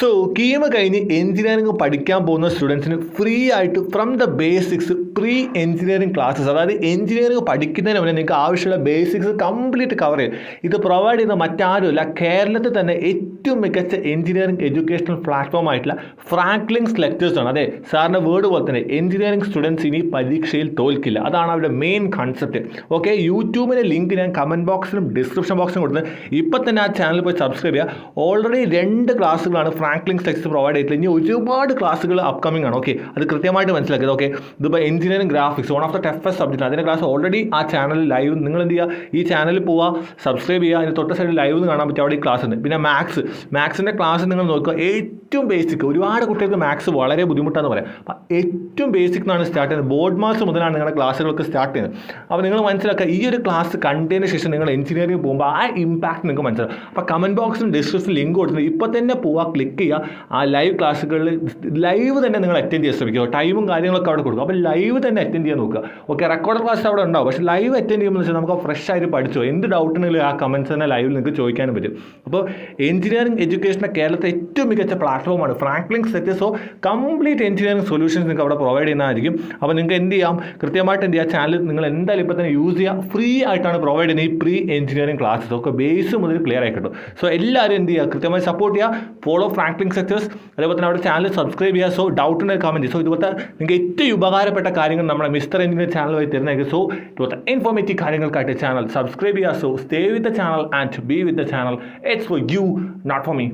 So keema കഴിഞ്ഞ് engineering പഠിക്കാൻ പോകുന്ന സ്റ്റുഡൻസിന് ഫ്രീ ആയിട്ട് from the basics pre engineering classes അതായത് എഞ്ചിനീയറിംഗ് പഠിക്കുന്നതിന് മുന്നേ നിങ്ങൾക്ക് ആവശ്യമുള്ള ബേസിക്സ് കംപ്ലീറ്റ് കവർ ചെയ്യും. ഇത് പ്രൊവൈഡ് ചെയ്യുന്ന മറ്റാരുമല്ല കേരളത്തിൽ തന്നെ മികച്ച എഞ്ചിനീയറിംഗ് എഡ്യൂക്കേഷണൽ പ്ലാറ്റ്ഫോം ആയിട്ടുള്ള ഫ്രാങ്ക്ലിങ്സ് ലെക്ചേഴ്സ് ആണ്. അതെ സാറിന്റെ വേർഡ് പോലെ തന്നെ എഞ്ചിനീയറിംഗ് സ്റ്റുഡൻസ് ഇനി പരീക്ഷയിൽ തോൽക്കില്ല. അതാണ് അവരുടെ മെയിൻ കൺസെപ്റ്റ് ഓക്കെ യൂട്യൂബിന്റെ ലിങ്ക് ഞാൻ കമന്റ് ബോക്സിലും ഡിസ്ക്രിപ്ഷൻ ബോക്സിലും കൊടുത്ത് ഇപ്പം തന്നെ ആ ചാനൽ പോയി സബ്സ്ക്രൈബ് ചെയ്യുക. ഓൾറെഡി രണ്ട് ക്ലാസ്സുകളാണ് ഫ്രാങ്ക്ലിങ്സ് ലെക്ചർ പ്രൊവൈഡ് ചെയ്തിട്ടുള്ളത്. ഇനി ഒരുപാട് ക്ലാസ്സുകൾ അപ്കമിംഗ് ആണ്. ഓക്കെ അത് കൃത്യമായിട്ട് മനസ്സിലാക്കിയത്. ഓക്കെ ഇതിപ്പോൾ engineering graphics one of the toughest subject അതിന്റെ ക്ലാസ് ഓൾറെഡി ആ ചാനലിൽ ലൈവ് നിങ്ങൾ എന്ത് ചെയ്യുക? ഈ ചാനലിൽ പോവുക സബ്സ്ക്രൈബ് ചെയ്യുക. അതിന് തൊട്ട സൈഡിൽ ലൈവ് കാണാൻ പറ്റും അവിടെ ഈ ക്ലാസ് ഉണ്ട്. പിന്നെ മാത്സ് മാത്സിന്റെ ക്ലാസ് നിങ്ങൾ നോക്കുക. ഏറ്റവും ബേസിക് ഒരുപാട് കുട്ടികൾക്ക് മാത്സ് വളരെ ബുദ്ധിമുട്ടാന്ന് പറയാം. അപ്പം ഏറ്റവും ബേസിക് എന്നാണ് സ്റ്റാർട്ട് ചെയ്യുന്നത്. ബോർഡ് മാസ് മുതലാണ് നിങ്ങളുടെ ക്ലാസ്സുകളൊക്കെ സ്റ്റാർട്ട് ചെയ്യുന്നത്. അപ്പോൾ നിങ്ങൾ മനസ്സിലാക്കുക ഈ ഒരു ക്ലാസ് കണ്ടതിന് ശേഷം നിങ്ങൾ എഞ്ചിനീയറിംഗ് പോകുമ്പോൾ ആ ഇമ്പാക്ട് നിങ്ങൾക്ക് മനസ്സിലാവും. അപ്പോൾ കമന്റ് ബോക്സിലും ഡിസ്ക്രിപ്ഷൻ ലിങ്ക് കൊടുത്തിട്ടുണ്ട്. ഇപ്പോൾ തന്നെ പോവുക ക്ലിക്ക് ചെയ്യുക ആ ലൈവ് ക്ലാസ്സുകളിൽ ലൈവ് തന്നെ നിങ്ങൾ അറ്റൻഡ് ചെയ്യാൻ ശ്രമിക്കുക. ടൈമും കാര്യങ്ങളൊക്കെ അവിടെ കൊടുക്കുക. അപ്പോൾ ലൈവ് തന്നെ അറ്റൻഡ് ചെയ്യാൻ നോക്കുക. ഓക്കെ റെക്കോർഡ് ക്ലാസ് അവിടെ ഉണ്ടാവും. പക്ഷേ ലൈവ് അറ്റൻഡ് ചെയ്യുമ്പോൾ വെച്ചാൽ നമുക്ക് ഫ്രഷ് ആയിട്ട് പഠിച്ചോ. എന്ത് ഡൗട്ടിനെങ്കിലും ആ കമൻസ് തന്നെ ലൈവിൽ നിങ്ങൾക്ക് ചോദിക്കാനും പറ്റും. അപ്പോൾ എഞ്ചിനീയറിംഗ് എഡ്യൂക്കേഷന്റെ കേരളത്തെ ഏറ്റവും മികച്ച പ്ലാറ്റ്ഫോമാണ് Franklin set so complete engineering solutions നിങ്ങൾക്ക് അവിടെ പ്രൊവൈഡ് ചെയ്യുന്നതായിരിക്കും. അപ്പോൾ നിങ്ങൾക്ക് എന്ത് ചെയ്യാം? കൃത്യമായിട്ട് എന്ത് ചെയ്യുക ചാനൽ നിങ്ങൾ എന്തായാലും ഇപ്പോൾ തന്നെ യൂസ് ചെയ്യുക ഫ്രീ ആയിട്ടാണ് പ്രൊവൈഡ് ചെയ്യുന്നത് ഈ പ്രീ എഞ്ചിനീയറിംഗ് ക്ലാസ്സസ് ഒക്കെ ബേസ് മുതൽ ക്ലിയർ ആയി സോ എല്ലാവരും എന്ത് ചെയ്യുക? കൃത്യമായി സപ്പോർട്ട് ചെയ്യുക. ഫോളോ ഫ്രാങ്ക്ലിൻ സെക്ടേഴ്സ് അതേപോലെ തന്നെ അവിടെ ചാനൽ സബ്സ്ക്രൈബ് ചെയ്യുക. സോ ഡൗട്ടിന്റെ കമന്റ് സോ ഇതുപോലത്തെ നിങ്ങൾക്ക് ഏറ്റവും ഉപകാരപ്പെട്ട കാര്യങ്ങൾ നമ്മുടെ മിസ്റ്റർ എഞ്ചിനീയർ ചാനൽ വഴി തരുന്നതായിരിക്കും. സോ ഇതുപോലത്തെ ഇൻഫോർമേറ്റീവ് കാര്യങ്ങൾക്കായിട്ട് ചാനൽ സബ്സ്ക്രൈബ് ചെയ്യുക. So stay with the channel and be with the channel it's for you not for me